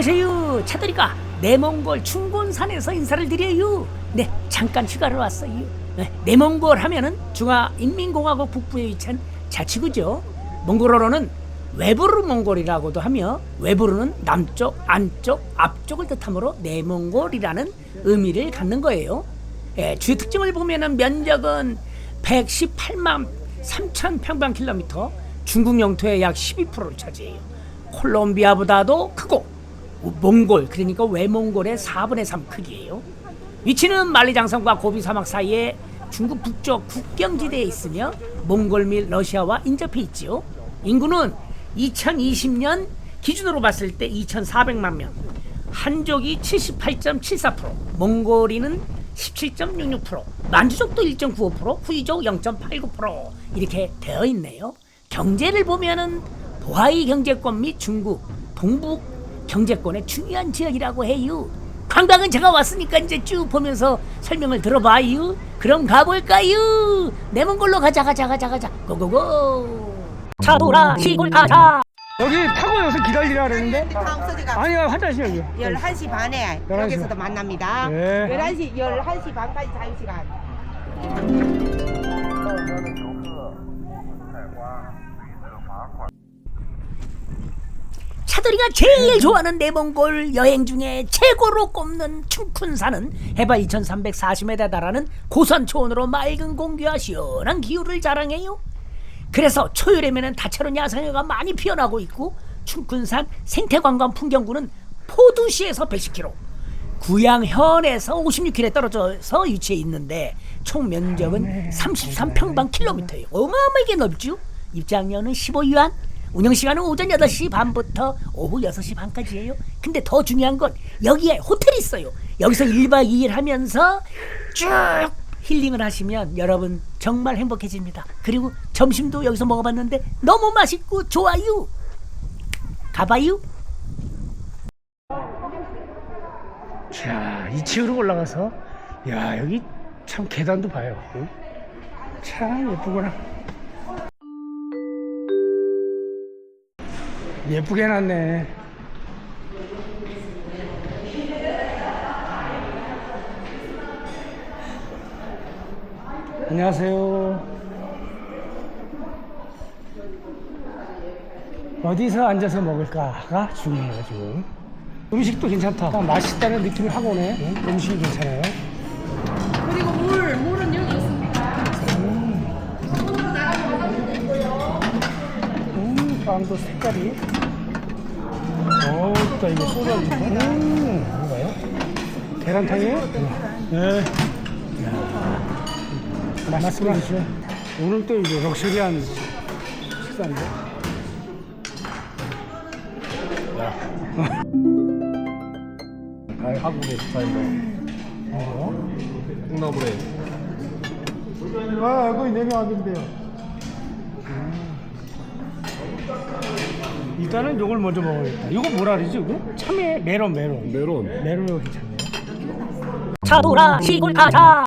안녕하세요. 차돌이가 내몽골 충곤산에서 인사를 드려요. 네, 잠깐 휴가를 왔어요. 네, 내몽골 하면은 중화인민공화국 북부에 위치한 자치구죠. 몽골어로는 외부르 몽골이라고도 하며 외부르는 남쪽, 안쪽, 앞쪽을 뜻하므로 내몽골이라는 의미를 갖는 거예요. 예, 주요 특징을 보면은 면적은 118만 3천 평방킬로미터, 중국 영토의 약 12%를 차지해요. 콜롬비아보다도 크고 몽골 그러니까 외몽골의 4분의 3 크기예요. 위치는 만리장성과 고비 사막 사이에 중국 북쪽 국경지대에 있으며 몽골 및 러시아와 인접해 있지요. 인구는 2020년 기준으로 봤을 때 2,400만 명. 한족이 78.74%, 몽골인은 17.66%, 만주족도 1.95%, 후이족 0.89% 이렇게 되어 있네요. 경제를 보면은 보하이 경제권 및 중국 동북 경제권의 중요한 지역이라고 해요. 관광은 제가 왔으니까 이제 쭉 보면서 설명을 들어봐요. 그럼 가볼까요? 내몽골로 가자 가자 가자 가자 고고고. 차 돌아 시골 가자. 여기 타고 여기서 기다리라 그랬는데 소지가 아니요 화장실 여기 11시 반에 11시 여기서도 반. 만납니다. 네. 11시 11시 반까지 자유시간. 차돌이가 제일 좋아하는 내몽골 여행 중에 최고로 꼽는 춘쿤산은 해발 2340m에 달하는 고산 초원으로 맑은 공기와 시원한 기후를 자랑해요. 그래서 초여름에는 다채로운 야생화가 많이 피어나고 있고 춘쿤산 생태관광 풍경구는 포두시에서 110km, 구양현에서 56km 떨어져서 위치해 있는데 총 면적은 33평방킬로미터예요. 어마어마하게 넓죠. 입장료는 15유안, 운영 시간은 오전 8시 반부터 오후 6시 반까지예요. 근데 더 중요한 건 여기에 호텔이 있어요. 여기서 1박 2일 하면서 쭉 힐링을 하시면 여러분 정말 행복해집니다. 그리고 점심도 여기서 먹어봤는데 너무 맛있고 좋아요. 가봐요. 자 2층으로 올라가서 야 여기 참 계단도 봐요 응? 참 예쁘구나 예쁘게 해놨네. 안녕하세요. 어디서 앉아서 먹을까가 중요해요 지금 음식도 괜찮다. 맛있다는 느낌이 확 오네. 응? 음식이 괜찮아요 빵도 색깔이. 오, 또 이거 잔. 음, 뭔가요? 계란탕이에요? 네. 야, 맛있게 드시죠. 오늘 또 이제 럭셔리한 식사인데. 한국의 스타일로 어? 콩나물에 아, 거의 네명 왔는데요. 일단은 요걸 먼저 먹어야겠다. 이거 뭐라 그러지, 이거? 참외, 메론, 메론. 메론 메론이 괜찮네요. 차 돌아 시골 가자.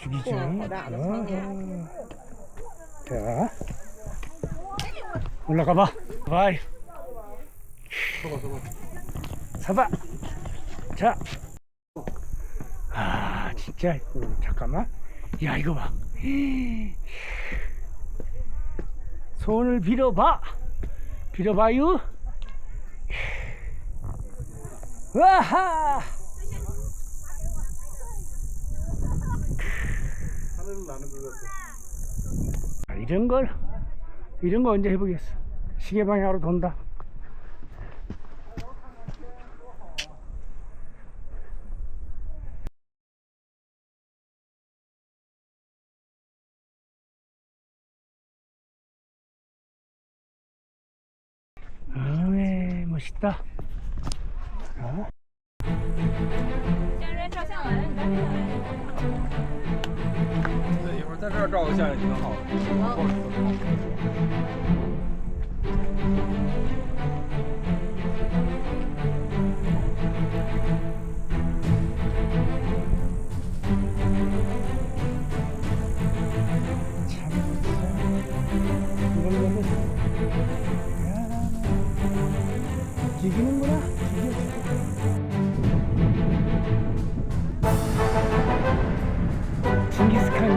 죽이죠. 어. 자, 올라가 봐. 바이. 서봐. 자. 아, 진짜. 어, 잠깐만. 야, 이거 봐. 손을 빌어봐. 빌어봐요. 와하! 아, 이런 걸 이런 거 언제 해보겠어 시계 방향으로 돈다 아네 멋있다 자. 对，一会儿在这儿照个相也挺好的。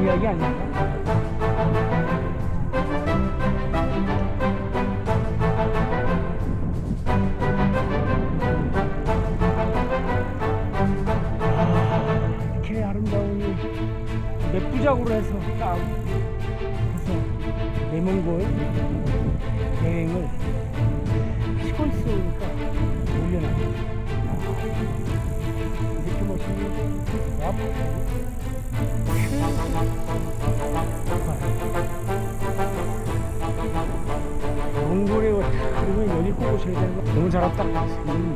그런 이야기 아니야? 아, 이렇게 아름다운 이 맵부작으로 해서 딱 해서 내몽골 여행을 시골 있으니까 올려놔. 이렇게 멋있는 와 너무 잘 왔다. 음.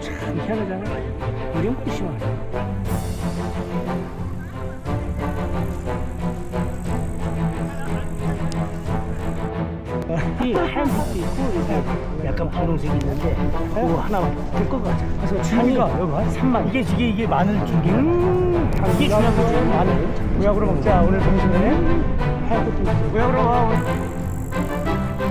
참 희한하잖아. 이런 곳이 많아. 이 하얀색도 있고 이게 약간 분홍색이 있는데 그거 하나 될것 같아. 그래서 주미가 여기 한 3만. 이게 이게 이게 마늘 중계. 음, 이게 중요한 거지. 마늘. 모약으로 먹자 오늘 점심에. 하얀 것도 있어. 모약으로 와.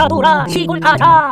차돌아 시골 가자